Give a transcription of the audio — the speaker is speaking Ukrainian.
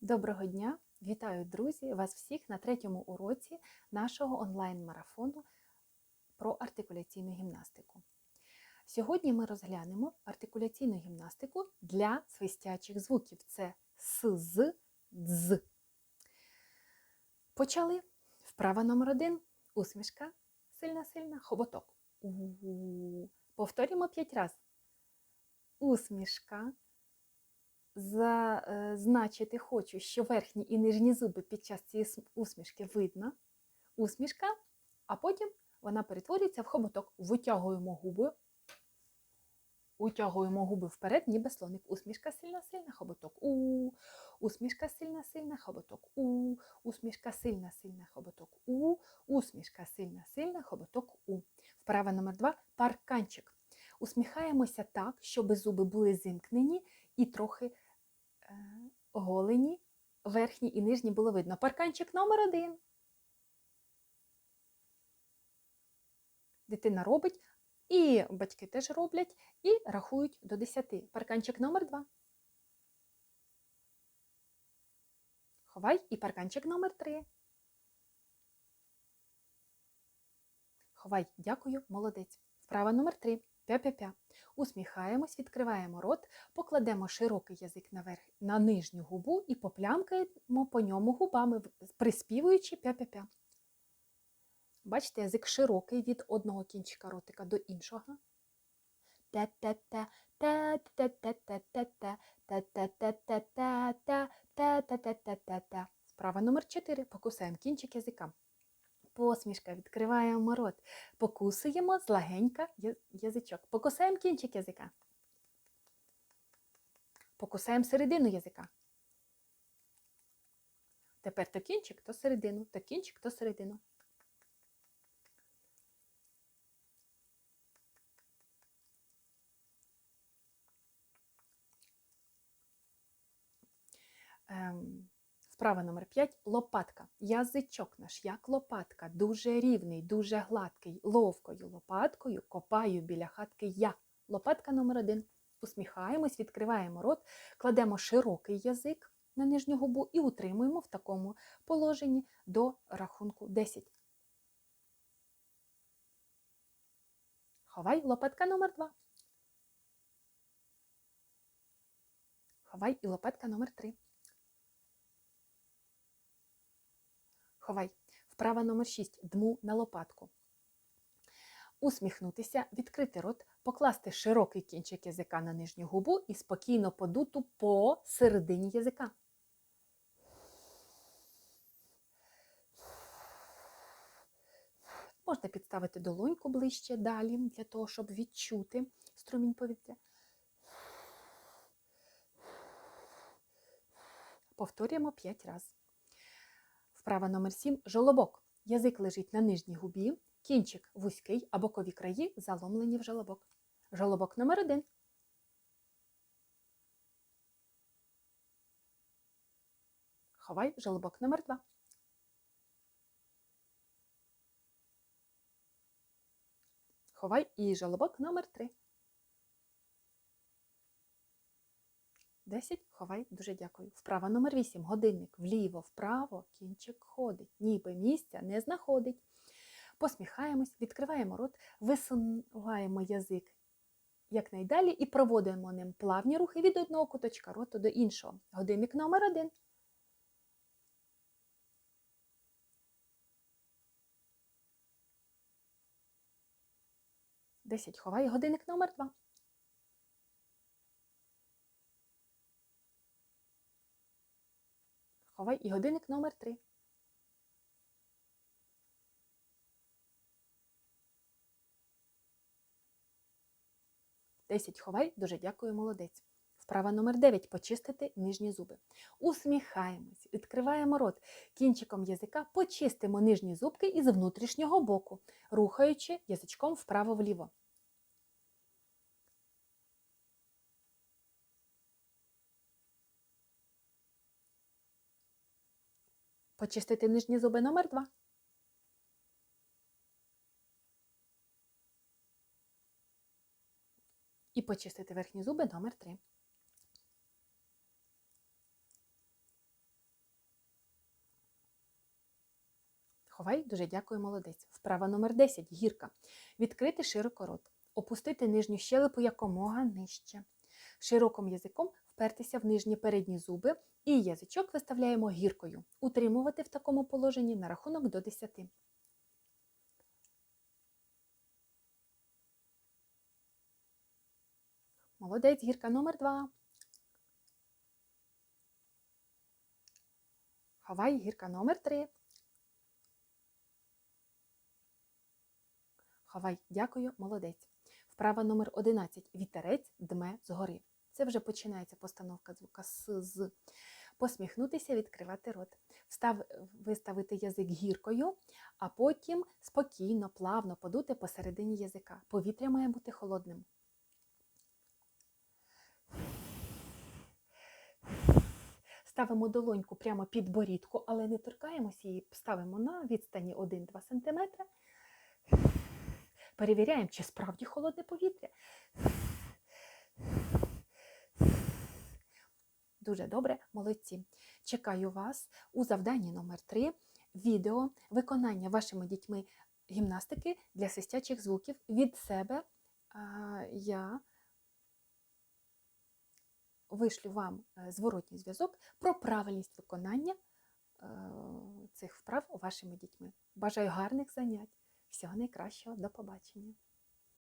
Доброго дня! Вітаю, друзі! Вас всіх на третьому уроці нашого онлайн-марафону про артикуляційну гімнастику. Сьогодні ми розглянемо артикуляційну гімнастику для свистячих звуків. Це с, з, дз. Почали. Вправа номер один. Усмішка. Сильна-сильна. Хоботок. У-у-у. Повторюємо п'ять разів. Усмішка зазначити хочу, що верхні і нижні зуби під час цієї усмішки видно. Усмішка, а потім вона перетворюється в хоботок. Витягуємо губи. Утягуємо губи вперед, ніби слоник. Усмішка сильна, сильна, хоботок. У. Усмішка сильна, сильна, хоботок. У. Усмішка сильна, сильна, хоботок. У. Усмішка сильна, сильна, хоботок. У. Вправа номер два парканчик. Усміхаємося так, щоб зуби були зімкнені і трохи е, голені, верхні і нижні було видно. Парканчик номер один. Дитина робить, і батьки теж роблять, і рахують до 10. Парканчик номер 2. Ховай і парканчик номер 3. Ховай, дякую, молодець. Вправа номер 3. Пя-пя-пя. Усміхаємось, відкриваємо рот, покладемо широкий язик наверх на нижню губу і поплямкаємо по ньому губами, приспівуючи пя-пя-пя. Бачите, язик широкий від одного кінчика ротика до іншого. Та-та-та-та-та-та, та-та-та-та-та-та. Справа номер 4. Покусаємо кінчик язика. Посмішка, відкриваємо рот. Покусуємо злагенька язичок. Покусаємо кінчик язика. Покусаємо середину язика. Тепер то кінчик, то середину, то кінчик, то середину. Ем, Вправа номер 5 лопатка. Язичок наш, як лопатка, дуже рівний, дуже гладкий. Ловкою лопаткою копаю біля хатки я. Лопатка номер 1 Усміхаємось, відкриваємо рот, кладемо широкий язик на нижню губу і утримуємо в такому положенні до рахунку 10. Ховай лопатка номер 2 Ховай і лопатка номер 3 Ховай. Вправа номер 6. Дму на лопатку. Усміхнутися, відкрити рот, покласти широкий кінчик язика на нижню губу і спокійно подуту по середині язика. Можна підставити долоньку ближче далі, для того, щоб відчути струмінь повітря. Повторюємо 5 разів. Вправа номер 7 жолобок. Язик лежить на нижній губі, кінчик вузький, а бокові краї заломлені в жолобок. Жолобок номер 1 Ховай жолобок номер 2 Ховай і жолобок номер 3 10. Ховай, дуже дякую. Вправа номер 8. Годинник. Вліво, вправо, кінчик ходить. Ніби місця не знаходить. Посміхаємось, відкриваємо рот, висуваємо язик якнайдалі і проводимо ним плавні рухи від одного куточка роту до іншого. Годинник номер 1. Десять. Ховай. Годинник номер 2. Ховай і годинник номер 3. Десять ховай, дуже дякую, молодець. Вправа номер 9. Почистити нижні зуби. Усміхаємось, відкриваємо рот. Кінчиком язика почистимо нижні зубки із внутрішнього боку, рухаючи язичком вправо-вліво. Почистити нижні зуби номер 2. І почистити верхні зуби номер 3. Ховай, дуже дякую, молодець. Вправа номер 10. Гірка. Відкрити широко рот. Опустити нижню щелепу якомога нижче. Широким язиком впертися в нижні передні зуби і язичок виставляємо гіркою. Утримувати в такому положенні на рахунок до 10. Молодець, гірка номер 2. Ховай, гірка номер 3. Ховай, дякую, молодець. Вправа номер 11. Вітерець дме згори. Це вже починається постановка звука с з. Посміхнутися, відкривати рот. Встав, виставити язик гіркою, а потім спокійно, плавно подути посередині язика. Повітря має бути холодним. Ставимо долоньку прямо під борідку, але не торкаємося її, ставимо на відстані 1-2 см. Перевіряємо, чи справді холодне повітря. Дуже добре, молодці. Чекаю вас у завданні номер 3 відео виконання вашими дітьми гімнастики для свистячих звуків від себе. Я вишлю вам е, зворотній зв'язок про правильність виконання е, цих вправ вашими дітьми. Бажаю гарних занять. Всього найкращого, до побачення!